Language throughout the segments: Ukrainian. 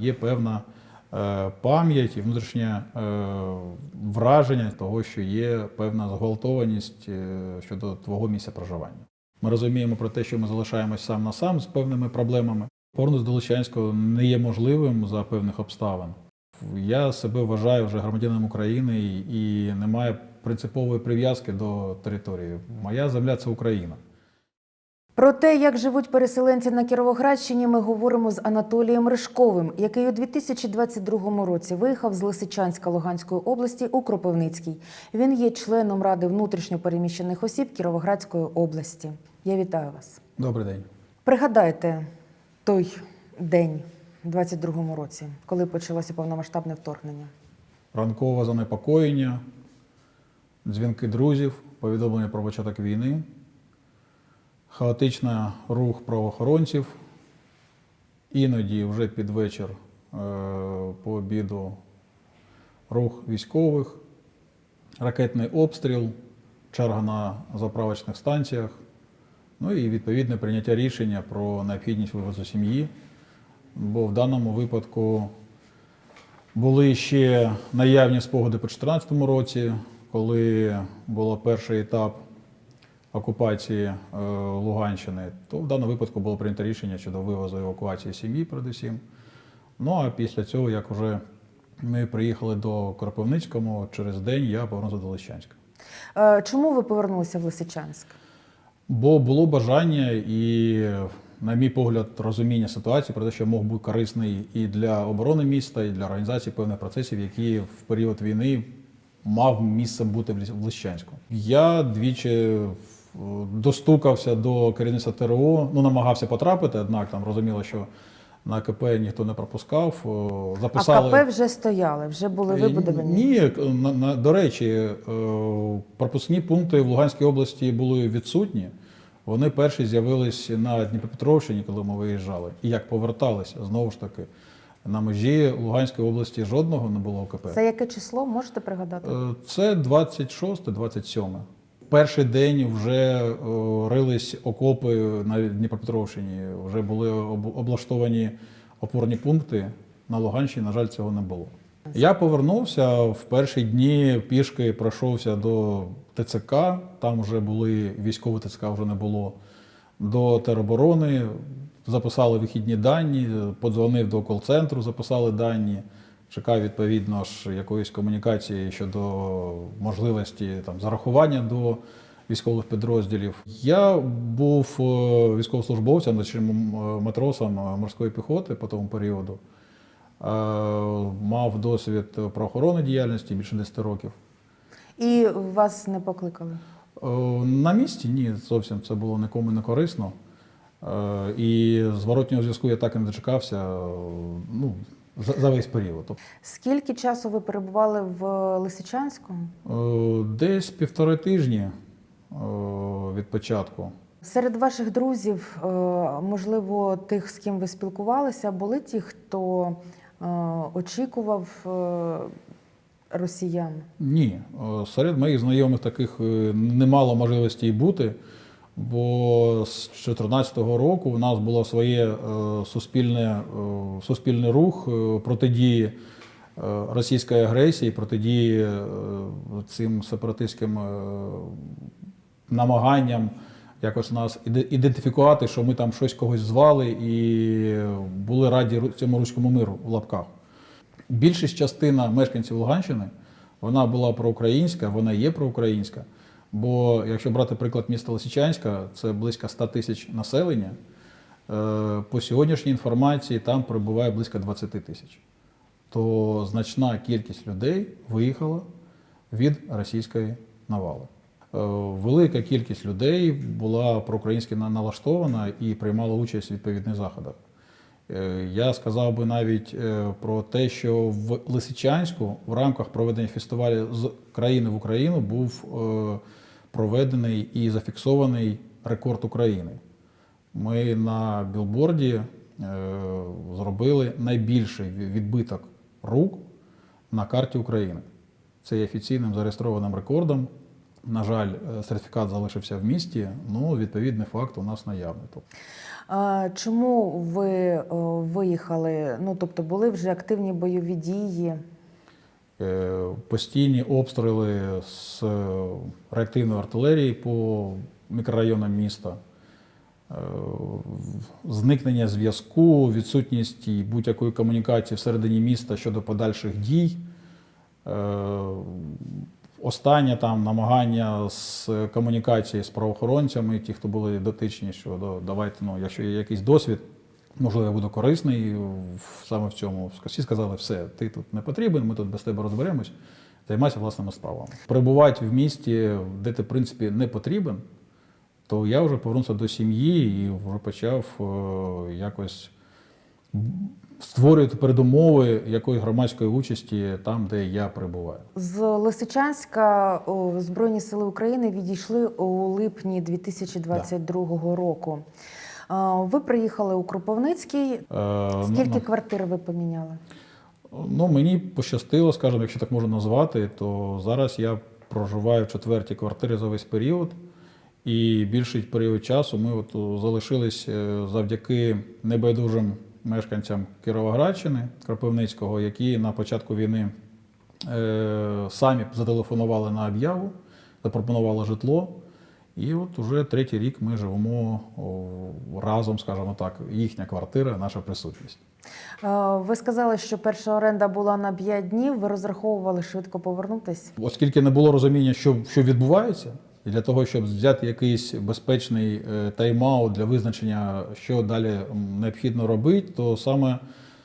Є певна е, пам'ять і внутрішнє е, враження того, що є певна зґвалтованість е, щодо твого місця проживання. Ми розуміємо про те, що ми залишаємось сам на сам з певними проблемами. Повернутися до Личанського не є можливим за певних обставин. Я себе вважаю вже громадянином України і немає принципової прив'язки до території. Моя земля це Україна. Про те, як живуть переселенці на Кіровоградщині, ми говоримо з Анатолієм Ришковим, який у 2022 році виїхав з Лисичанська Луганської області у Кропивницький. Він є членом Ради внутрішньопереміщених осіб Кіровоградської області. Я вітаю вас. Добрий день. Пригадайте той день у 22 році, коли почалося повномасштабне вторгнення. Ранкове занепокоєння, дзвінки друзів, повідомлення про початок війни, хаотичний рух правоохоронців, іноді вже під вечір е, по обіду рух військових, ракетний обстріл, черга на заправочних станціях, ну і відповідне прийняття рішення про необхідність вивозу сім'ї. Бо в даному випадку були ще наявні спогади по 2014 році, коли був перший етап окупації е, Луганщини, то в даному випадку було прийнято рішення щодо вивозу евакуації сім'ї, передусім. Ну а після цього, як вже ми приїхали до Кропивницького, через день я повернувся до Лищанська. Е, Чому ви повернулися в Лисичанськ? Бо було бажання і, на мій погляд, розуміння ситуації про те, що мог бути корисний і для оборони міста, і для організації певних процесів, які в період війни мав місце бути в Лищанську. Я двічі достукався до керівництва ТРО, ну намагався потрапити, однак там розуміло, що на АКП ніхто не пропускав. Записали... А КП вже стояли, вже були вибудовані. Ні, на, на, до речі, е, пропускні пункти в Луганській області були відсутні. Вони перші з'явились на Дніпропетровщині, коли ми виїжджали. І як поверталися, знову ж таки, на межі Луганської області жодного не було ОКП. Це яке число можете пригадати? Е, Це 26-27. Перший день вже е, рились окопи на Дніпропетровщині, вже були облаштовані опорні пункти. На Луганщині, на жаль, цього не було. Я повернувся в перші дні пішки пройшовся до ТЦК, там вже були військові ТЦК вже не було. До тероборони записали вихідні дані, подзвонив до кол-центру, записали дані. Чекав відповідно ж якоїсь комунікації щодо можливості там зарахування до військових підрозділів. Я був е, військовослужбовцем, м- м- матросом е, морської піхоти по тому періоду. Е, Мав досвід правоохоронної діяльності більше 10 років. І вас не покликали. Е, На місці ні, зовсім це було нікому не корисно. Е, І зворотнього зв'язку я так і не дочекався е, ну, за, за весь період. Тобто, Скільки часу ви перебували в Лисичанську? е, Десь півтори тижні е, від початку. Серед ваших друзів, е, можливо, тих, з ким ви спілкувалися, були ті, хто очікував росіян? Ні, серед моїх знайомих таких немало можливостей бути, бо з 2014 року в нас було своє е, суспільне, е, суспільний рух е, протидії російської агресії, протидії цим сепаратистським намаганням якось нас ідентифікувати, що ми там щось когось звали і були раді цьому руському миру в лапках. Більшість частина мешканців Луганщини вона була проукраїнська, вона є проукраїнська. Бо якщо брати приклад міста Лисичанська, це близько 100 тисяч населення. е, По сьогоднішній інформації там перебуває близько 20 тисяч. То значна кількість людей виїхала від російської навали. Е, Велика кількість людей була проукраїнськи налаштована і приймала участь у відповідних заходах. Е, Я сказав би навіть про те, що в Лисичанську в рамках проведення фестивалю з країни в Україну був проведений і зафіксований рекорд України. Ми на білборді е, зробили найбільший відбиток рук на карті України. Це є офіційним зареєстрованим рекордом. На жаль, е, сертифікат залишився в місті, ну відповідний факт у нас наявний. Тобто чому ви виїхали? Ну тобто були вже активні бойові дії? Е, постійні обстріли з е, реактивної артилерії по мікрорайонам міста, е, зникнення зв'язку, відсутність будь-якої комунікації всередині міста щодо подальших дій. Останнє там намагання з комунікації з правоохоронцями, ті, хто були дотичні, що давайте, ну, якщо є якийсь досвід, можливо, я буду корисний саме в цьому. Всі сказали, все, ти тут не потрібен, ми тут без тебе розберемось, займайся власними справами. Перебувати в місті, де ти, в принципі, не потрібен, то я вже повернувся до сім'ї і вже почав е, якось створювати передумови якоїсь громадської участі там, де я перебуваю. З Лисичанська Збройні сили України відійшли у липні 2022 року. Ви приїхали у Кропивницький. Е, ну, Скільки ну, квартир ви поміняли? Ну, мені пощастило, скажімо, якщо так можна назвати, то зараз я проживаю в четвертій квартирі за весь період. І більший період часу ми от залишились е, завдяки небайдужим мешканцям Кіровоградщини Кропивницького, які на початку війни е, самі зателефонували на об'яву, запропонували житло. І от уже третій рік ми живемо разом, скажімо так, їхня квартира, наша присутність. Ви сказали, що перша оренда була на 5 днів. Ви розраховували швидко повернутись? Оскільки не було розуміння, що, що відбувається, і для того, щоб взяти якийсь безпечний е, тайм-аут для визначення, що далі необхідно робити, то саме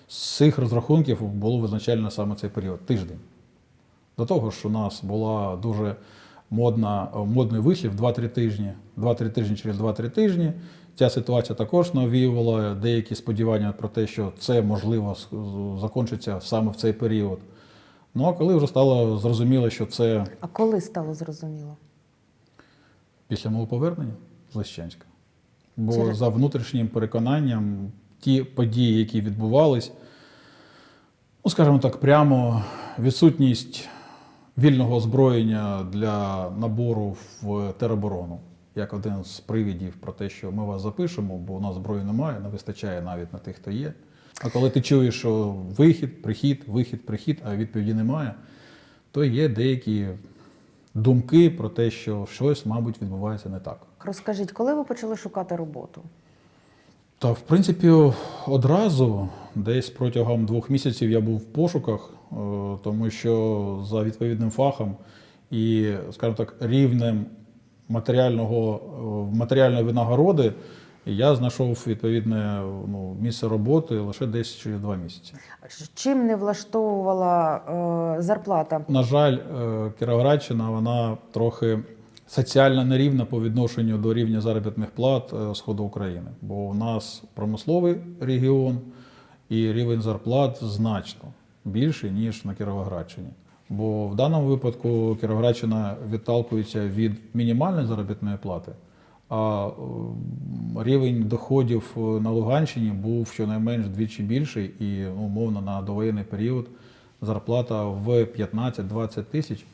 з цих розрахунків було визначально саме цей період тиждень. До того ж, у нас була дуже модна, модний вислів 2-3 тижні, 2-3 тижні через 2-3 тижні. Ця ситуація також навіювала деякі сподівання про те, що це можливо закінчиться саме в цей період. Ну а коли вже стало зрозуміло, що це А коли стало зрозуміло? після мого повернення з Лещанська. Бо Через- за внутрішнім переконанням, ті події, які відбувались, ну, скажімо так, прямо відсутність вільного озброєння для набору в тероборону, як один з привідів про те, що ми вас запишемо, бо у нас зброї немає, не вистачає навіть на тих, хто є. А коли ти чуєш, що вихід, прихід, вихід, прихід, а відповіді немає, то є деякі думки про те, що щось, мабуть, відбувається не так. Розкажіть, коли ви почали шукати роботу? Та, в принципі, одразу, десь протягом двох місяців я був в пошуках, е, тому що за відповідним фахом і, скажімо так, рівнем матеріального, е, матеріальної винагороди я знайшов відповідне ну, місце роботи лише десь через два місяці. Чим не влаштовувала е, зарплата? На жаль, е, Кіровоградщина вона трохи соціально нерівна по відношенню до рівня заробітних плат е, Сходу України. Бо у нас промисловий регіон і рівень зарплат значно більший, ніж на Кіровоградщині. Бо в даному випадку Кіровоградщина відталкується від мінімальної заробітної плати, а рівень доходів е, на Луганщині був щонайменш вдвічі більший, і умовно на довоєнний період зарплата в 15-20 тисяч,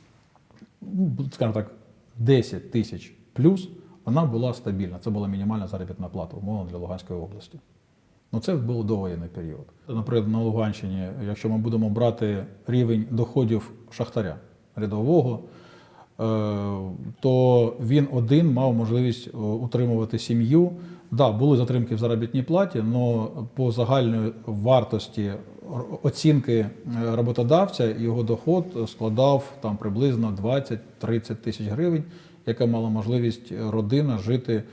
ну, скажімо так, 10 тисяч плюс, вона була стабільна. Це була мінімальна заробітна плата, умовно для Луганської області. Ну, це був довоєнний період. Наприклад, на Луганщині, якщо ми будемо брати рівень доходів шахтаря рядового, е, то він один мав можливість е, утримувати сім'ю. Да, були затримки в заробітній платі, але по загальної вартості оцінки е, роботодавця його доход складав там приблизно 20-30 тисяч гривень, яка мала можливість родина жити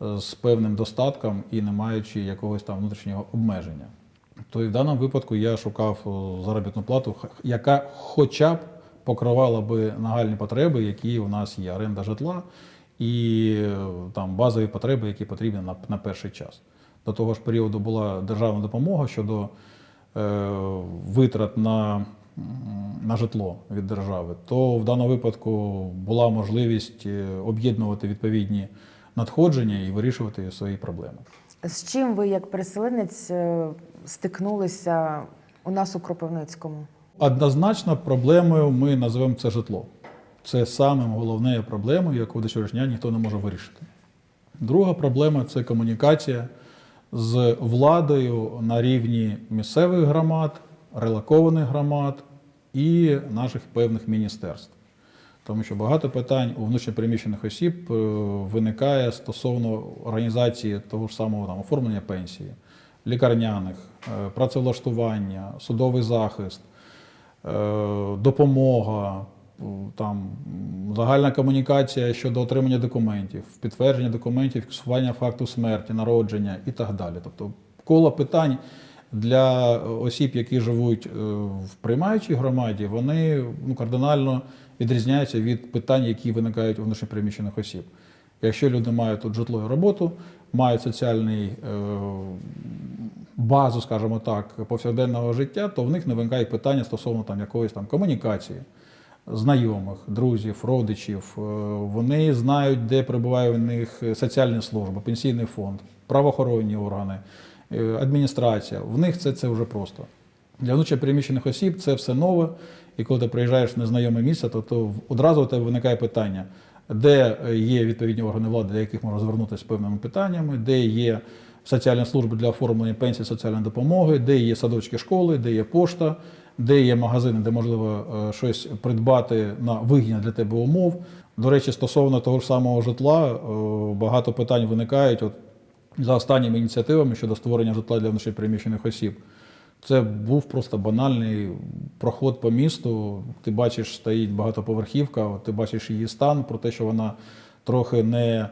з певним достатком і не маючи якогось там внутрішнього обмеження. То і в даному випадку я шукав е, заробітну плату, яка хоча б покривала би нагальні потреби, які у нас є оренда житла і е, там базові потреби, які потрібні на, на перший час. До того ж періоду була державна допомога щодо е, витрат на, на житло від держави, то в даному випадку була можливість е, об'єднувати відповідні надходження і вирішувати свої проблеми. З чим ви, як переселенець, е, стикнулися у нас у Кропивницькому? Однозначно проблемою ми називаємо це житло. Це самим головною проблемою, яку до сьогоднішнього дня ніхто не може вирішити. Друга проблема це комунікація з владою на рівні місцевих громад, релокованих громад і наших певних міністерств. Тому що багато питань у внутрішньопереміщених осіб е, виникає стосовно організації того ж самого там, оформлення пенсії, лікарняних, е, працевлаштування, судовий захист, е, допомога, там, загальна комунікація щодо отримання документів, підтвердження документів, фіксування факту смерті, народження і так далі. Тобто коло питань для осіб, які живуть в приймаючій громаді, вони ну, кардинально відрізняються від питань, які виникають у внутрішньопереміщених осіб. Якщо люди мають тут житло роботу, мають соціальний е, базу, скажімо так, повсякденного життя, то в них не виникає питання стосовно там якоїсь там комунікації, знайомих, друзів, родичів. Е, Вони знають, де перебуває у них соціальна служба, пенсійний фонд, правоохоронні органи, е, адміністрація. В них це, це вже просто. Для внутрішньопереміщених осіб це все нове. І коли ти приїжджаєш в незнайоме місце, то, то одразу у тебе виникає питання, де є відповідні органи влади, для яких можна звернутися з певними питаннями, де є соціальні служби для оформлення пенсії, соціальної допомоги, де є садочки школи, де є пошта, де є магазини, де можливо е, щось придбати на вигідні для тебе умов. До речі, стосовно того ж самого житла, е, багато питань виникають. От за останніми ініціативами щодо створення житла для внутрішньопереміщених осіб. Це був просто банальний проход по місту. Ти бачиш, стоїть багатоповерхівка, ти бачиш її стан, про те, що вона трохи не е,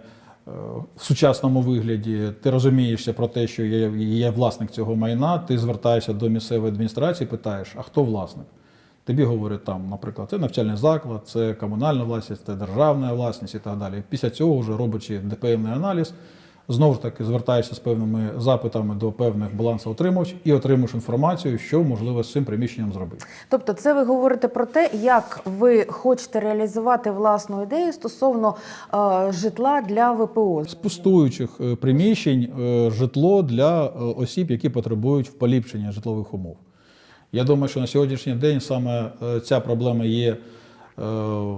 в сучасному вигляді. Ти розумієшся про те, що є, є власник цього майна. Ти звертаєшся до місцевої адміністрації, питаєш, а хто власник? Тобі говорять там, наприклад, це навчальний заклад, це комунальна власність, це державна власність і так далі. Після цього, вже робячи ДПМний аналіз, знову ж таки звертаєшся з певними запитами до певних балансоутримувачів і отримуєш інформацію, що можливо з цим приміщенням зробити. Тобто, це ви говорите про те, як ви хочете реалізувати власну ідею стосовно е, житла для ВПО. З пустуючих е, приміщень е, житло для е, осіб, які потребують поліпшення житлових умов. Я думаю, що на сьогоднішній день саме е, ця проблема є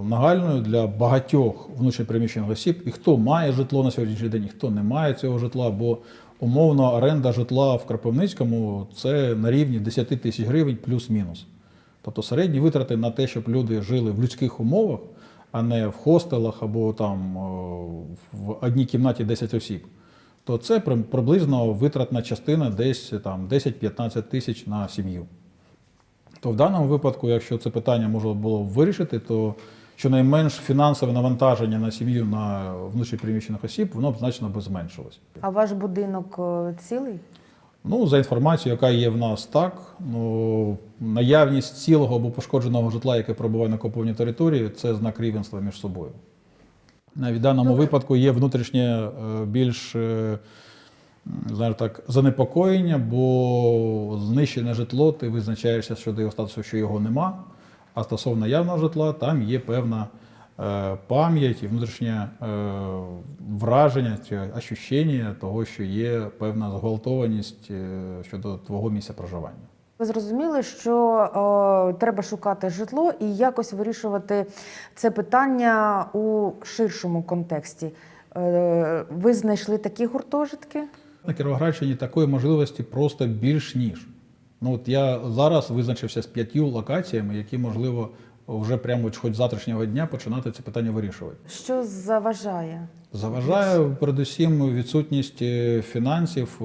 нагальною для багатьох внутрішньопереміщених осіб. І хто має житло на сьогоднішній день, і хто не має цього житла, бо умовно оренда житла в Кропивницькому це на рівні 10 тисяч гривень плюс-мінус. Тобто середні витрати на те, щоб люди жили в людських умовах, а не в хостелах або там в одній кімнаті 10 осіб, то це приблизно витратна частина десь там 10-15 тисяч на сім'ю. То в даному випадку, якщо це питання можна було вирішити, то щонайменш фінансове навантаження на сім'ю на внутрішньопереміщених осіб, воно б значно би зменшилось. А ваш будинок е, цілий? Ну, за інформацією, яка є в нас, так. Ну, наявність цілого або пошкодженого житла, яке перебуває на окупованій території, це знак рівенства між собою. Навіть в даному Добре. випадку є внутрішнє е, більш е, так, занепокоєння, бо знищене житло, ти визначаєшся щодо його статусу, що його нема. А стосовно явного житла, там є певна е, пам'ять і внутрішнє е, враження чи ощущення того, що є певна зґвалтованість е, щодо твого місця проживання. Ви зрозуміли, що е, треба шукати житло і якось вирішувати це питання у ширшому контексті. Е, ви знайшли такі гуртожитки? На Кіровоградщині такої можливості просто більш ніж. Ну от я зараз визначився з п'ятью локаціями, які можливо вже прямо хоч завтрашнього дня починати це питання вирішувати. Що заважає? Заважає передусім відсутність е, фінансів, е,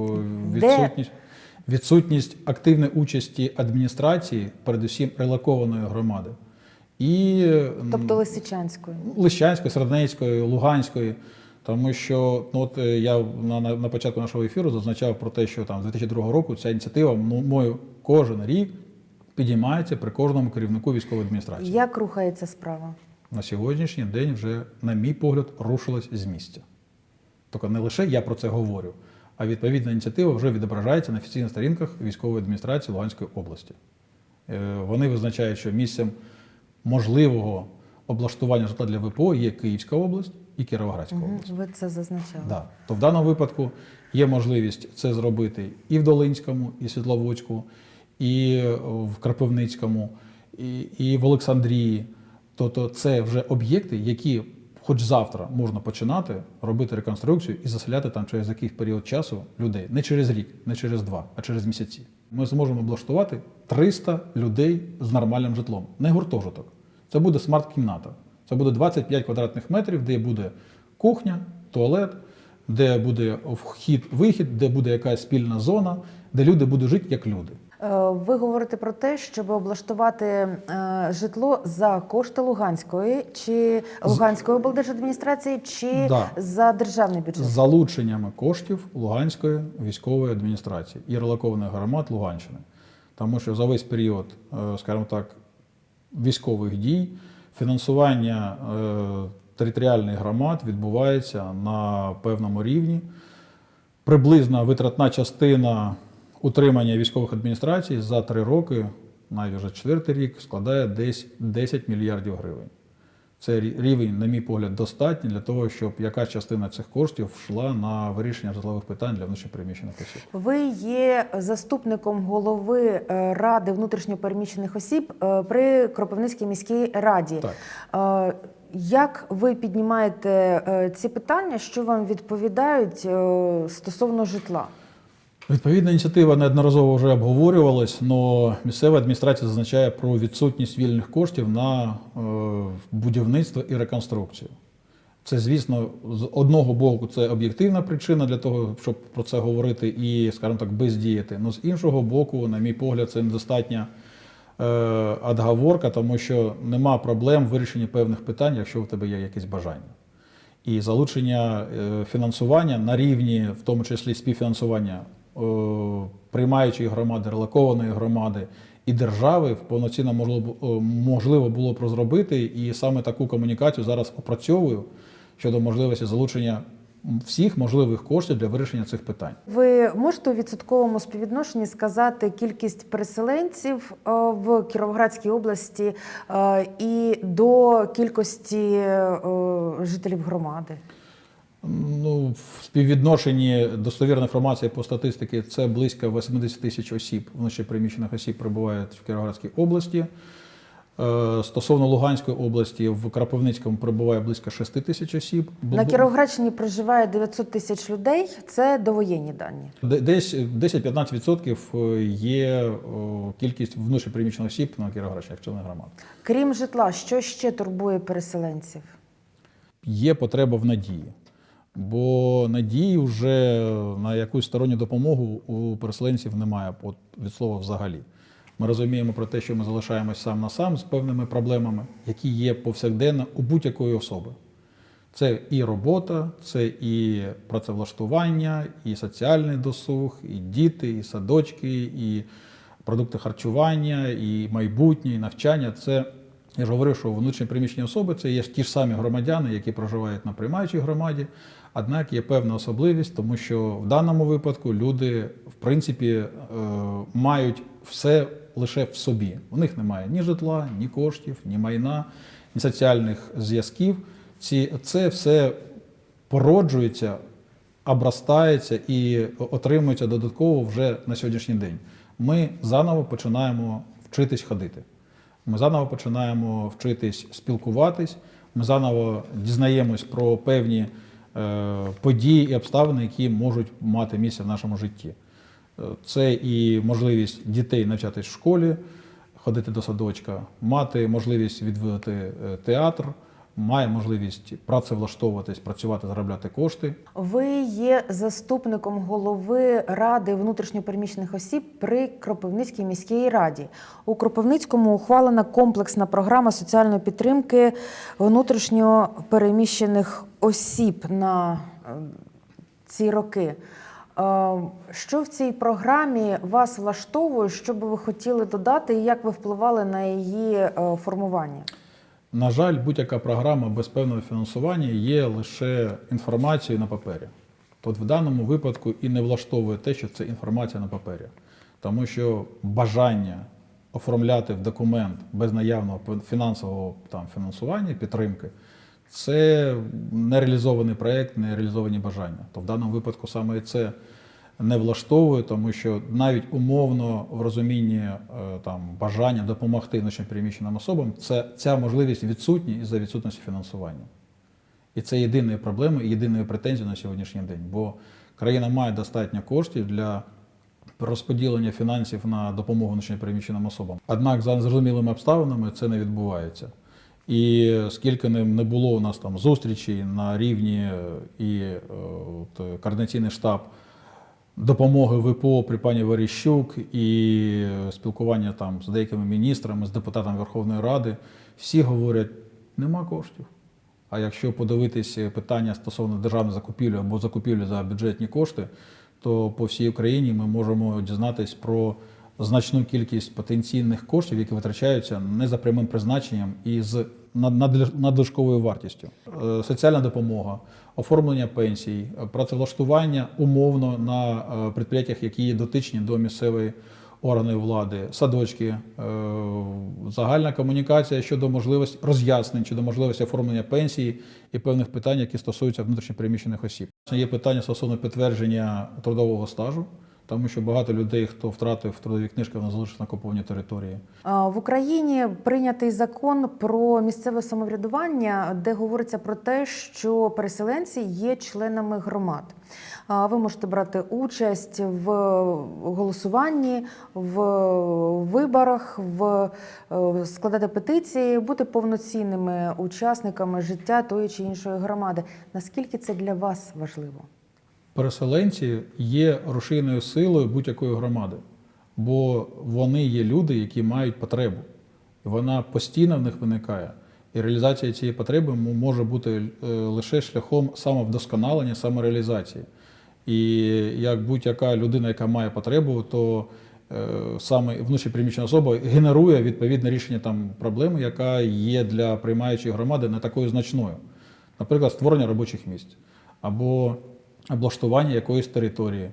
відсутність, відсутність активної участі адміністрації, передусім релокованої громади. І Тобто Лисичанської? Лищанської, Середнецької, Луганської. Тому що ну, от е, я на, на, на початку нашого ефіру зазначав про те, що там з 2002 року ця ініціатива ну, мною кожен рік підіймається при кожному керівнику військової адміністрації. Як рухається справа? На сьогоднішній день вже, на мій погляд, рушилась з місця. Тобто не лише я про це говорю, а відповідна ініціатива вже відображається на офіційних сторінках військової адміністрації Луганської області. Е, Вони визначають, що місцем можливого облаштування житла для ВПО є Київська область і Кіровоградська область. Ви це зазначали. Да. То в даному випадку є можливість це зробити і в Долинському, і Світловодську, і в Кропивницькому, і, і в Олександрії. Тобто це вже об'єкти, які хоч завтра можна починати робити реконструкцію і заселяти там через якийсь період часу людей. Не через рік, не через два, а через місяці. Ми зможемо облаштувати 300 людей з нормальним житлом. Не гуртожиток. Це буде смарт-кімната. Це буде 25 квадратних метрів, де буде кухня, туалет, де буде вхід-вихід, де буде якась спільна зона, де люди будуть жити як люди. Е, Ви говорите про те, щоб облаштувати е, житло за кошти Луганської чи Луганської облдержадміністрації, чи Да. за державний бюджет? з залученнями коштів Луганської військової адміністрації і релокованих громад Луганщини. Тому що за весь період, е, скажімо так, військових дій фінансування е, територіальних громад відбувається на певному рівні. Приблизна витратна частина утримання військових адміністрацій за три роки, навіть вже четвертий рік, складає десь 10 мільярдів гривень. Це рівень, на мій погляд, достатній для того, щоб якась частина цих коштів йшла на вирішення житлових питань для внутрішньопереміщених осіб. Ви є заступником голови е, ради внутрішньопереміщених осіб е, при Кропивницькій міській раді. Так. Е, Як ви піднімаєте ці питання, що вам відповідають стосовно житла? Відповідна ініціатива неодноразово вже обговорювалась, але місцева адміністрація зазначає про відсутність вільних коштів на е, будівництво і реконструкцію. Це, звісно, з одного боку, це об'єктивна причина для того, щоб про це говорити і, скажімо так, бездіяти. Але з іншого боку, на мій погляд, це недостатня е, отговорка, тому що нема проблем в вирішенні певних питань, якщо у тебе є якесь бажання. І залучення е, фінансування на рівні, в тому числі співфінансування приймаючої громади, релокованої громади і держави, повноцінно можливо, е, можливо було б розробити. І саме таку комунікацію зараз опрацьовую щодо можливості залучення всіх можливих коштів для вирішення цих питань. Ви можете у відсотковому співвідношенні сказати кількість переселенців е, в Кіровоградській області е, і до кількості е, жителів громади? Ну, в співвідношенні достовірна інформація по статистиці це близько 80 тисяч осіб, внутрішньопереміщених осіб прибувають в Кіровоградській області. Е, Стосовно Луганської області, в Кропивницькому прибуває близько 6 тисяч осіб. На Кіровоградщині проживає 900 тисяч людей. Це довоєнні дані. Десь 10-15% є о, кількість внутрішньопереміщених осіб на Кіровоградщині, як члени громад. Крім житла, що ще турбує переселенців? є потреба в надії. Бо надії вже на якусь сторонню допомогу у переселенців немає от, від слова взагалі. Ми розуміємо про те, що ми залишаємось сам на сам з певними проблемами, які є повсякденно у будь-якої особи. Це і робота, це і працевлаштування, і соціальний досуг, і діти, і садочки, і продукти харчування, і майбутнє, і навчання. Це я ж говорив, що внутрішні приміщені особи це є ті ж самі громадяни, які проживають на приймаючій громаді. Однак є певна особливість, тому що в даному випадку люди, в принципі, е, мають все лише в собі. У них немає ні житла, ні коштів, ні майна, ні соціальних зв'язків. Це все породжується, обростається і отримується додатково вже на сьогоднішній день. Ми заново починаємо вчитись ходити. Ми заново починаємо вчитись спілкуватись. Ми заново дізнаємось про певні події і обставини, які можуть мати місце в нашому житті. Е, Це і можливість дітей навчатись в школі, ходити до садочка, мати можливість відвідати е, театр, має можливість працевлаштовуватись, працювати, заробляти кошти. Ви є заступником голови Ради внутрішньопереміщених осіб при Кропивницькій міській раді. У Кропивницькому ухвалена комплексна програма соціальної підтримки внутрішньопереміщених осіб на е, ці роки. Е, Що в цій програмі вас влаштовує, що би ви хотіли додати, і як ви впливали на її е, формування? На жаль, будь-яка програма без певного фінансування є лише інформацією на папері. От в даному випадку і не влаштовує те, що це інформація на папері. Тому що бажання оформляти в документ без наявного фінансового там, фінансування, підтримки, це нереалізований проєкт, нереалізовані бажання. То в даному випадку саме це не влаштовує, тому що навіть умовно в розумінні е, там бажання допомогти внутрішньопереміщеним особам, це ця можливість відсутня із-за відсутності фінансування. І це єдиною проблемою єдиною претензією на сьогоднішній день. Бо країна має достатньо коштів для розподілення фінансів на допомогу внутрішньопереміщеним особам. Однак за зрозумілими обставинами це не відбувається. І скільки не було у нас там зустрічей на рівні е, і е, от, координаційний штаб допомоги ВПО при пані Верещук і спілкування там з деякими міністрами, з депутатами Верховної Ради, всі говорять, нема коштів. А якщо подивитись питання стосовно державної закупівлі або закупівлі за бюджетні кошти, то по всій Україні ми можемо дізнатись про значну кількість потенційних коштів, які витрачаються не за прямим призначенням і з надлишковою вартістю. Е, Соціальна допомога, оформлення пенсій, працевлаштування умовно на е, підприємствах, які є дотичні до місцевої органи влади, садочки, е, загальна комунікація щодо можливості роз'яснень щодо можливості оформлення пенсії і певних питань, які стосуються внутрішньопереміщених осіб. Є питання стосовно підтвердження трудового стажу, тому що багато людей, хто втратив трудові книжки, вони залишилися на окупованій території. В Україні прийнятий закон про місцеве самоврядування, де говориться про те, що переселенці є членами громад. Ви можете брати участь в голосуванні, в виборах, в е, складати петиції, бути повноцінними учасниками життя тої чи іншої громади. Наскільки це для вас важливо? Переселенці є рушійною силою будь-якої громади, бо вони є люди, які мають потребу. Вона постійно в них виникає. І реалізація цієї потреби може бути е, лише шляхом самовдосконалення, самореалізації. І як будь-яка людина, яка має потребу, то е, саме внутрішньоприміщена особа генерує відповідне рішення там проблеми, яка є для приймаючої громади не такою значною. Наприклад, створення робочих місць або облаштування якоїсь території.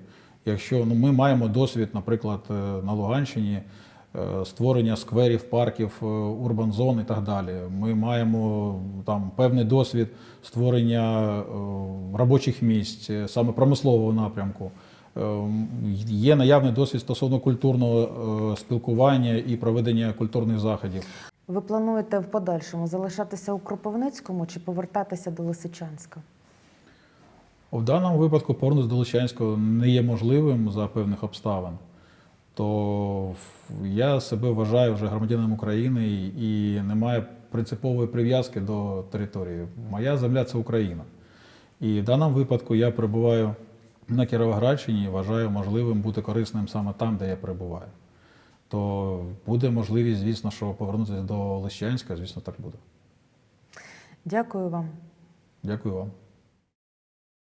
Якщо ну, ми маємо досвід, наприклад, е, на Луганщині е, створення скверів, парків, е, урбан-зон і так далі. Ми маємо там певний досвід створення робочих місць, саме промислового напрямку. Є наявний досвід стосовно культурного спілкування і проведення культурних заходів. Ви плануєте в подальшому залишатися у Кропивницькому чи повертатися до Лисичанська? В даному випадку повернутися до Личанського не є можливим за певних обставин. То я себе вважаю вже громадянином України і і немає принципової прив'язки до території. Моя земля це Україна. І в даному випадку я перебуваю на Кіровоградщині і вважаю можливим бути корисним саме там, де я перебуваю. То буде можливість, звісно, що повернутися до Лищанська, звісно, так буде. Дякую вам. Дякую вам.